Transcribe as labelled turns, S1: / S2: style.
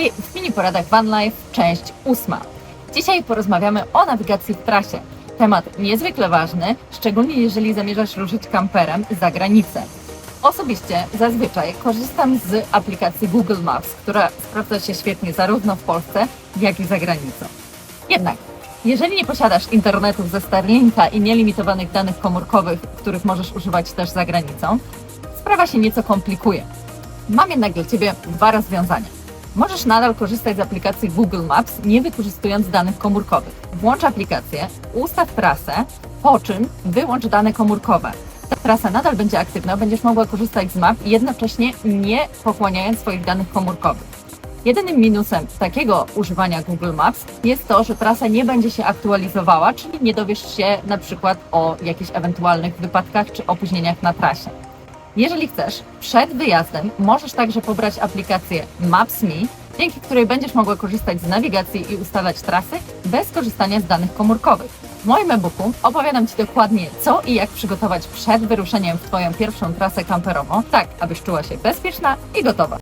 S1: Witaj w mini poradach Van Life, część ósma. Dzisiaj porozmawiamy o nawigacji w trasie. Temat niezwykle ważny, szczególnie jeżeli zamierzasz ruszyć kamperem za granicę. Osobiście zazwyczaj korzystam z aplikacji Google Maps, która sprawdza się świetnie zarówno w Polsce, jak i za granicą. Jednak, jeżeli nie posiadasz internetu ze Starlinka i nielimitowanych danych komórkowych, których możesz używać też za granicą, sprawa się nieco komplikuje. Mam jednak dla Ciebie dwa rozwiązania. Możesz nadal korzystać z aplikacji Google Maps, nie wykorzystując danych komórkowych. Włącz aplikację, ustaw trasę, po czym wyłącz dane komórkowe. Ta trasa nadal będzie aktywna, będziesz mogła korzystać z map, jednocześnie nie pochłaniając swoich danych komórkowych. Jedynym minusem takiego używania Google Maps jest to, że trasa nie będzie się aktualizowała, czyli nie dowiesz się na przykład o jakichś ewentualnych wypadkach czy opóźnieniach na trasie. Jeżeli chcesz, przed wyjazdem możesz także pobrać aplikację Maps.me, dzięki której będziesz mogła korzystać z nawigacji i ustalać trasy bez korzystania z danych komórkowych. W moim e-booku opowiadam Ci dokładnie, co i jak przygotować przed wyruszeniem w Twoją pierwszą trasę kamperową, tak abyś czuła się bezpieczna i gotowa.